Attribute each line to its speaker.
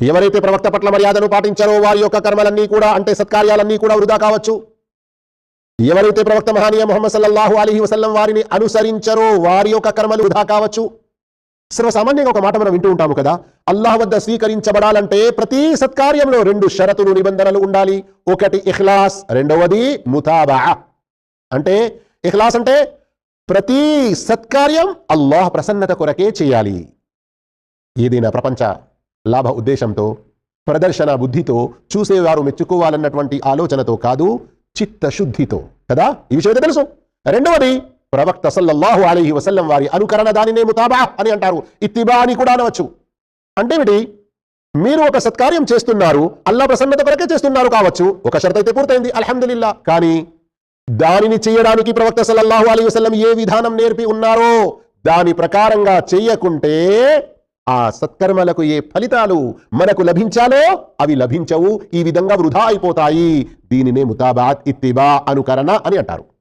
Speaker 1: ఎవరైతే ప్రవక్త పట్ల మర్యాదను పాటించారో వారి యొక్క కర్మలన్నీ కూడా అంటే సత్కార్యాలన్నీ కూడా వృధా కావచ్చు. ఎవరైతే ప్రవక్త మహానీయ మొహమ్మద్ సల్లల్లాహు అలీహి వసల్లం వారిని అనుసరించరో వారి యొక్క కర్మలు వృధా కావచ్చు. సర్వసామాన్యంగా ఒక మాట మనం వింటూ ఉంటాము కదా అల్లాహ్ వద్ద స్వీకరించబడాలంటే ప్రతి సత్కార్యంలో రెండు షరతులు నిబంధనలు ఉండాలి. ఒకటి ఇఖ్లాస్ రెండవది ముతాబా అంటే ఇఖ్లాస్ అంటే ప్రతి సత్కార్యం అల్లాహ్ ప్రసన్నత కొరకే చేయాలి. ఏదైనా ప్రపంచ లాభ ఉద్దేశంతో ప్రదర్శన బుద్ధితో చూసేవారు మెచ్చుకోవాలన్నటువంటి ఆలోచనతో కాదు చిత్తశుద్ధితో. కదా? ఈ విషయం తెలుసు. రెండవది ప్రవక్త సల్లల్లాహు అలీహి వసల్లం వారి అనుకరణ దానినే ముతాబా అని అంటారు. ఇత్తిబా అని కూడా అనవచ్చు. అంటే మీరు ఒక సత్కార్యం చేస్తున్నారు అల్లా ప్రసన్నత కొరకే చేస్తున్నారు కావచ్చు. ఒక షరత్ అయితే పూర్తయింది అల్హమ్దుల్లా కానీ దానిని చేయడానికి ప్రవక్త సల్లల్లాహు అలీ వసల్లం ఏ విధానం నేర్పి ఉన్నారో దాని ప్రకారంగా చెయ్యకుంటే ఆ సత్కర్మలకు ఏ ఫలితాలు మనకు లభించాలో అవి లభించవు. ఈ విధంగా వృధా అయిపోతాయి. దీనినే ముతాబాత్ ఇత్తిబా అనుకరణ అని అంటారు.